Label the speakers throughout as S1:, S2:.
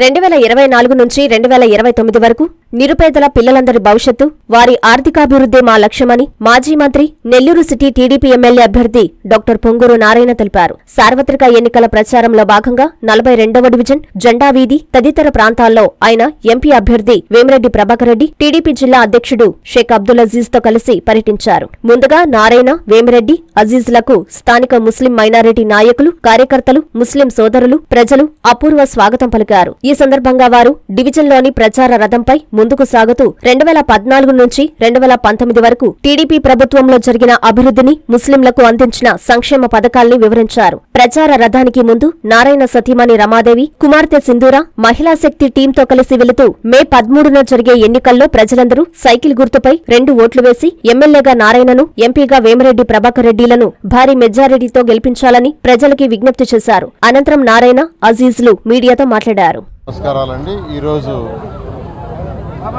S1: రెండు వేల ఇరవై నాలుగు నుంచి రెండు వేల ఇరవై తొమ్మిది వరకు నిరుపేదల పిల్లలందరి భవిష్యత్తు వారి ఆర్థికాభివృద్ధి మా లక్ష్యమని మాజీ మంత్రి నెల్లూరు సిటీ టీడీపీ ఎమ్మెల్యే అభ్యర్థి డాక్టర్ పొంగూరు నారాయణ తెలిపారు. సార్వత్రిక ఎన్నికల ప్రచారంలో భాగంగా నలభై రెండవ డివిజన్ జెండా వీధి తదితర ప్రాంతాల్లో ఆయన ఎంపీ అభ్యర్థి వేమిరెడ్డి ప్రభాకర్ రెడ్డి టీడీపీ జిల్లా అధ్యక్షుడు షేక్ అబ్దుల్ అజీజ్తో కలిసి పర్యటించారు. ముందుగా నారాయణ వేమిరెడ్డి అజీజ్లకు స్థానిక ముస్లిం మైనారిటీ నాయకులు కార్యకర్తలు ముస్లిం సోదరులు ప్రజలు అపూర్వ స్వాగతం పలికారు. ఈ సందర్భంగా వారు డివిజన్లోని ప్రచార రథంపై ముందుకు సాగుతూ రెండు వేల పద్నాలుగు నుంచి రెండు వేల పంతొమ్మిది వరకు టీడీపీ ప్రభుత్వంలో జరిగిన అభివృద్ధిని ముస్లింలకు అందించిన సంక్షేమ పథకాల్ని వివరించారు. ప్రచార రథానికి ముందు నారాయణ సతీమణి రమాదేవి కుమార్తె సింధూర మహిళా శక్తి టీంతో కలిసి వెళుతూ మే పదమూడున జరిగే ఎన్నికల్లో ప్రజలందరూ సైకిల్ గుర్తుపై రెండు ఓట్లు వేసి ఎమ్మెల్యేగా నారాయణను ఎంపీగా వేమిరెడ్డి ప్రభాకర్ రెడ్డిలను భారీ మెజారిటీతో గెలిపించాలని ప్రజలకి విజ్ఞప్తి చేశారు. అనంతరం నారాయణ అజీజ్లు మీడియాతో మాట్లాడారు.
S2: నమస్కారాలండి. ఈరోజు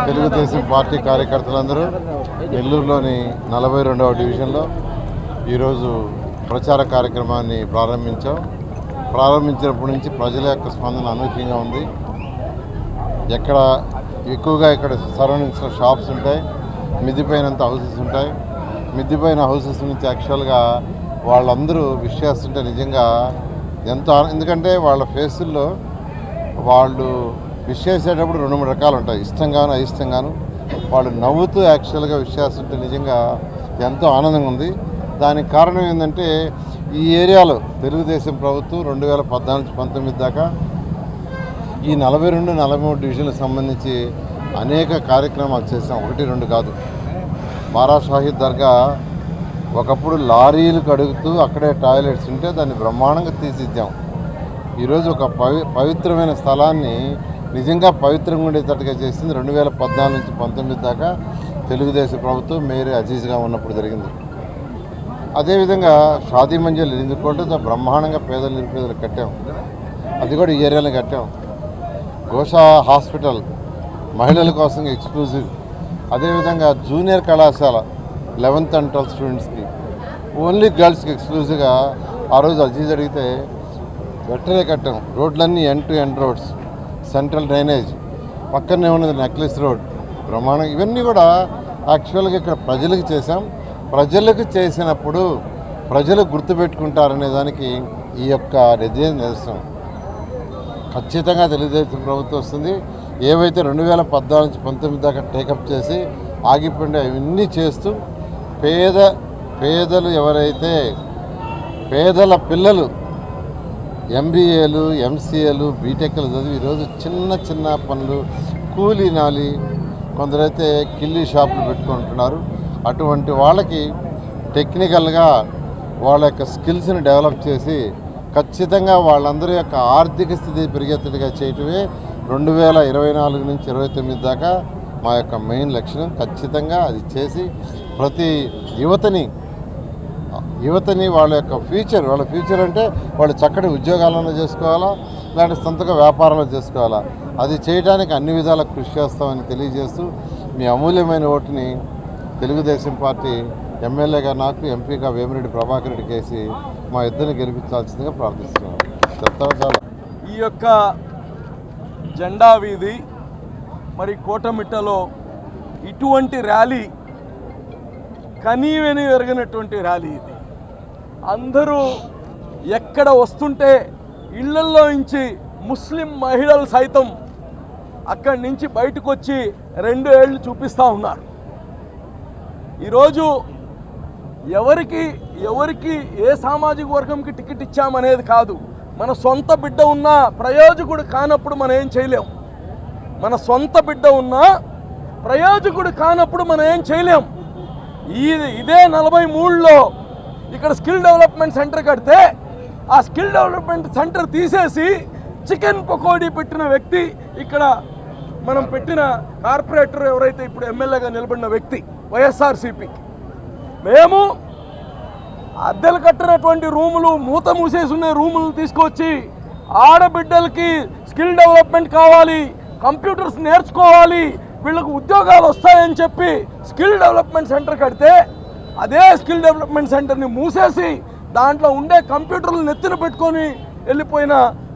S2: తెలుగుదేశం పార్టీ కార్యకర్తలందరూ నెల్లూరులోని నలభై రెండవ డివిజన్లో ఈరోజు ప్రచార కార్యక్రమాన్ని ప్రారంభించాం. ప్రారంభించినప్పటి నుంచి ప్రజల యొక్క స్పందన అనూహ్యంగా ఉంది. ఎక్కడ ఎక్కువగా ఇక్కడ సరౌండింగ్స్లో షాప్స్ ఉంటాయి మిద్దిపైనంత హౌసెస్ ఉంటాయి. మిద్దిపైన హౌసెస్ నుంచి యాక్చువల్గా వాళ్ళందరూ విష్ చేస్తుంటే నిజంగా ఎంతో ఎందుకంటే వాళ్ళ ఫేసుల్లో వాళ్ళు విష్ చేసేటప్పుడు రెండు మూడు రకాలు ఉంటాయి. ఇష్టంగాను అయిష్టంగాను. వాళ్ళు నవ్వుతూ యాక్చువల్గా విష్ చేస్తుంటే నిజంగా ఎంతో ఆనందంగా ఉంది. దానికి కారణం ఏంటంటే ఈ ఏరియాలో తెలుగుదేశం ప్రభుత్వం రెండు వేల పద్నాలుగు పంతొమ్మిది దాకా ఈ నలభై రెండు నలభై మూడు డివిజన్లకు సంబంధించి అనేక కార్యక్రమాలు చేసాం ఒకటి రెండు కాదు. బారా షాహీద్ దర్గా ఒకప్పుడు లారీలు కడుగుతూ అక్కడే టాయిలెట్స్ ఉంటే దాన్ని బ్రహ్మాండంగా తీసిద్దాం. ఈరోజు ఒక పవి పవిత్రమైన స్థలాన్ని నిజంగా పవిత్రంగా ఉండేటట్టుగా చేసింది. రెండు వేల పద్నాలుగు నుంచి పంతొమ్మిది దాకా తెలుగుదేశం ప్రభుత్వం మేరీ అజీజ్గా ఉన్నప్పుడు జరిగింది. అదేవిధంగా షాదీ మంజిల్ ఎనిమిది బ్రహ్మాండంగా పేదలు నిరుపేదలు కట్టాం. అది కూడా ఈ ఏరియాలో కట్టాం. గోషా హాస్పిటల్ మహిళల కోసం ఎక్స్క్లూజివ్. అదేవిధంగా జూనియర్ కళాశాల లెవెన్త్ అండ్ ట్వెల్త్ స్టూడెంట్స్కి. ఓన్లీ గర్ల్స్కి ఎక్స్క్లూజివ్గా ఆ రోజు అజీజ్ అడిగితే వెంటనే కట్టాం. రోడ్లన్నీ end to end roads central drainage పక్కనే ఉన్నది నెక్లెస్ రోడ్ ప్రమాణం ఇవన్నీ కూడా యాక్చువల్గా ఇక్కడ ప్రజలకు చేశాం. ప్రజలకు చేసినప్పుడు ప్రజలు గుర్తుపెట్టుకుంటారనే దానికి ఈ యొక్క నిజం నిదర్శనం. ఖచ్చితంగా తెలుగుదేశం ప్రభుత్వం వస్తుంది. ఏవైతే రెండు వేల పద్నాలుగు నుంచి పంతొమ్మిది దాకా టేకప్ చేసి ఆగిపోయిండే అవన్నీ చేస్తూ పేద పేదలు ఎవరైతే పేదల పిల్లలు ఎంబీఏలు ఎంసీఏలు బీటెక్లు చదివి ఈరోజు చిన్న చిన్న పనులు కూలీ నాలి కొందరైతే కిల్లీ షాపులు పెట్టుకుంటున్నారు. అటువంటి వాళ్ళకి టెక్నికల్గా వాళ్ళ యొక్క స్కిల్స్ని డెవలప్ చేసి ఖచ్చితంగా వాళ్ళందరి యొక్క ఆర్థిక స్థితి పెరిగేటట్టుగా చేయటమే రెండు వేల ఇరవై నాలుగు నుంచి ఇరవై తొమ్మిది దాకా మా యొక్క మెయిన్ లక్ష్యం. ఖచ్చితంగా అది చేసి ప్రతి యువతని యువతని వాళ్ళ యొక్క ఫ్యూచర్ వాళ్ళ ఫ్యూచర్ అంటే వాళ్ళు చక్కటి ఉద్యోగాలను చేసుకోవాలా లేదంటే సొంతగా వ్యాపారాలు చేసుకోవాలా. అది చేయడానికి అన్ని విధాలా కృషి చేస్తామని తెలియజేస్తూ మీ అమూల్యమైన ఓటుని తెలుగుదేశం పార్టీ ఎమ్మెల్యేగా నాకు ఎంపీగా వేమిరెడ్డి ప్రభాకర్ రెడ్డి కేసి మా ఇద్దరిని గెలిపించాల్సిందిగా ప్రార్థిస్తున్నాను. చాలా?
S3: ఈ యొక్క జెండా వీధి మరి కోటమిట్టలో ఇటువంటి ర్యాలీ కనీవెని ఎరగనటువంటి ర్యాలీ ఇది. అందరూ ఎక్కడ వస్తుంటే ఇళ్ళల్లో నుంచి ముస్లిం మహిళలు సైతం అక్కడి నుంచి బయటకు వచ్చి రెండు ఏళ్ళు చూపిస్తూ ఉన్నారు. ఈరోజు ఎవరికి ఎవరికి ఏ సామాజిక వర్గంకి టికెట్ ఇచ్చామనేది కాదు. మన సొంత బిడ్డ ఉన్నా ప్రయోజకుడు కానప్పుడు మనం ఏం చేయలేం. మన సొంత బిడ్డ ఉన్నా ప్రయోజకుడు కానప్పుడు మనం ఏం చేయలేం. ఈ ఇదే నలభై మూడులో ఇక్కడ స్కిల్ డెవలప్మెంట్ సెంటర్ కడితే ఆ స్కిల్ డెవలప్మెంట్ సెంటర్ తీసేసి చికెన్ పకోడీ పెట్టిన వ్యక్తి ఇక్కడ మనం పెట్టిన కార్పొరేటర్ ఎవరైతే ఇప్పుడు ఎమ్మెల్యేగా నిలబడిన వ్యక్తి వైఎస్ఆర్సీపీకి మేము అద్దెలు కట్టినటువంటి రూములు మూత మూసేసి ఉన్న రూములు తీసుకొచ్చి ఆడబిడ్డలకి స్కిల్ డెవలప్మెంట్ కావాలి కంప్యూటర్స్ నేర్చుకోవాలి వీళ్ళకు ఉద్యోగాలు వస్తాయని చెప్పి స్కిల్ డెవలప్మెంట్ సెంటర్ కడితే అదే స్కిల్ డెవలప్మెంట్ సెంటర్ని మూసేసి దాంట్లో ఉండే కంప్యూటర్లు నెత్తిన పెట్టుకొని వెళ్ళిపోయిన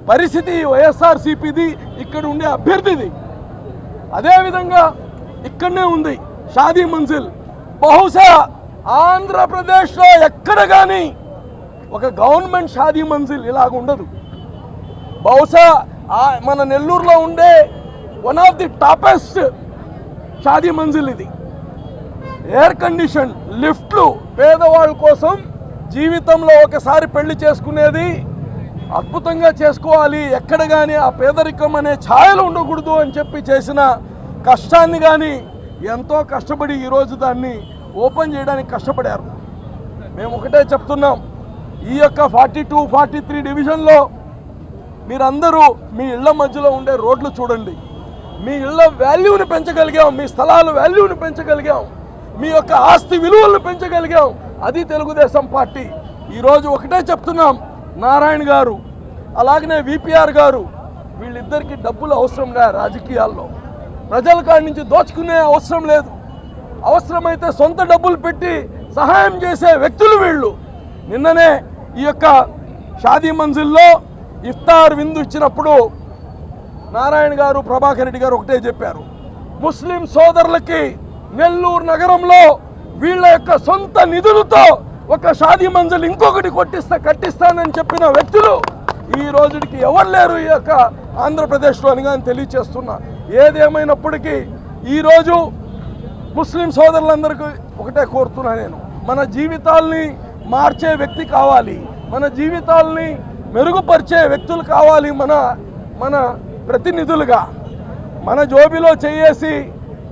S3: పరిస్థితి వైఎస్ఆర్సీపీది ఇక్కడ ఉండే అభ్యర్థిది. అదేవిధంగా ఇక్కడనే ఉంది షాదీ మంజిల్. బహుశా ఆంధ్రప్రదేశ్లో ఎక్కడ కానీ ఒక గవర్నమెంట్ షాదీ మంజిల్ ఇలాగ ఉండదు. బహుశా మన నెల్లూరులో ఉండే one of the toppest Shaadi Manzil ఇది. ఎయిర్ కండిషన్ లిఫ్ట్లు పేదవాళ్ళ కోసం జీవితంలో ఒకసారి పెళ్ళి చేసుకునేది అద్భుతంగా చేసుకోవాలి. ఎక్కడ కానీ ఆ పేదరికం అనే ఛాయలు ఉండకూడదు అని చెప్పి చేసిన కష్టాన్ని కానీ ఎంతో కష్టపడి ఈరోజు దాన్ని ఓపెన్ చేయడానికి కష్టపడారు. మేము ఒకటే చెప్తున్నాం ఈ యొక్క ఫార్టీ టూ ఫార్టీ త్రీ డివిజన్లో మీరందరూ మీ ఇళ్ళ మధ్యలో ఉండే రోడ్లు చూడండి. మీ ఇళ్ళ వాల్యూని పెంచగలిగాం మీ స్థలాల వాల్యూని పెంచగలిగాం. మీ యొక్క ఆస్తి విలువలను పెంచగలిగాం. అది తెలుగుదేశం పార్టీ. ఈరోజు ఒకటే చెప్తున్నాం నారాయణ గారు అలాగనే విపిఆర్ గారు వీళ్ళిద్దరికీ డబ్బులు అవసరం లే రాజకీయాల్లో. ప్రజల కాడి నుంచి దోచుకునే అవసరం లేదు. అవసరమైతే సొంత డబ్బులు పెట్టి సహాయం చేసే వ్యక్తులు వీళ్ళు. నిన్ననే ఈ యొక్క షాదీ మంజిల్లో ఇఫ్తార్ విందు ఇచ్చినప్పుడు నారాయణ గారు ప్రభాకర్ రెడ్డి గారు ఒకటే చెప్పారు. ముస్లిం సోదరులకి నెల్లూరు నగరంలో వీళ్ళ యొక్క సొంత నిధులతో ఒక షాదీ మంజలు ఇంకొకటి కొట్టిస్తా కట్టిస్తానని చెప్పిన వ్యక్తులు ఈ రోజుకి ఎవరు లేరు ఈ యొక్క ఆంధ్రప్రదేశ్లో అని కానీ తెలియచేస్తున్నా. ఏదేమైనప్పటికీ ఈరోజు ముస్లిం సోదరులందరికీ ఒకటే కోరుతున్నా నేను. మన జీవితాల్ని మార్చే వ్యక్తి కావాలి. మన జీవితాల్ని మెరుగుపరిచే వ్యక్తులు కావాలి మన మన ప్రతినిధులుగా. మన జోబిలో చేయేసి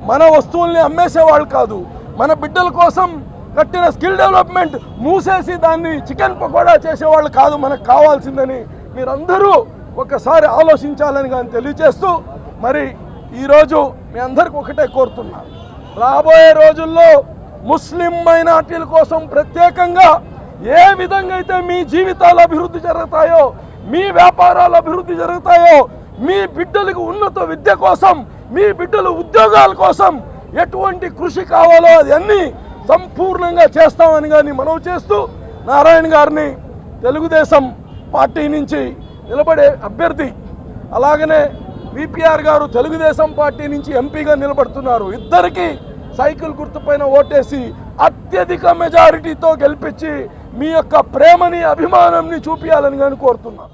S3: మన వస్తువుల్ని అమ్మేసేవాళ్ళు కాదు. మన బిడ్డల కోసం కట్టిన స్కిల్ డెవలప్మెంట్ మూసేసి దాన్ని చికెన్ పకోడా చేసేవాళ్ళు కాదు మనకు కావాల్సిందని మీరందరూ ఒకసారి ఆలోచించాలని కానీ తెలియజేస్తూ మరి ఈరోజు మీ అందరికి ఒకటే కోరుతున్నాను రాబోయే రోజుల్లో ముస్లిం మైనార్టీల కోసం ప్రత్యేకంగా ఏ విధంగా అయితే మీ జీవితాలు అభివృద్ధి జరుగుతాయో మీ వ్యాపారాలు అభివృద్ధి జరుగుతాయో మీ బిడ్డలకు ఉన్నత విద్య కోసం మీ బిడ్డలు ఉద్యోగాల కోసం ఎటువంటి కృషి కావాలో అది అన్నీ సంపూర్ణంగా చేస్తామని కానీ మనవి చేస్తూ నారాయణ గారిని తెలుగుదేశం పార్టీ నుంచి నిలబడే అభ్యర్థి అలాగనే విపిఆర్ గారు తెలుగుదేశం పార్టీ నుంచి ఎంపీగా నిలబడుతున్నారు. ఇద్దరికీ సైకిల్ గుర్తుపైన ఓటేసి అత్యధిక మెజారిటీతో గెలిపించి మీ యొక్క ప్రేమని అభిమానంని చూపించాలని కానీ కోరుతున్నాను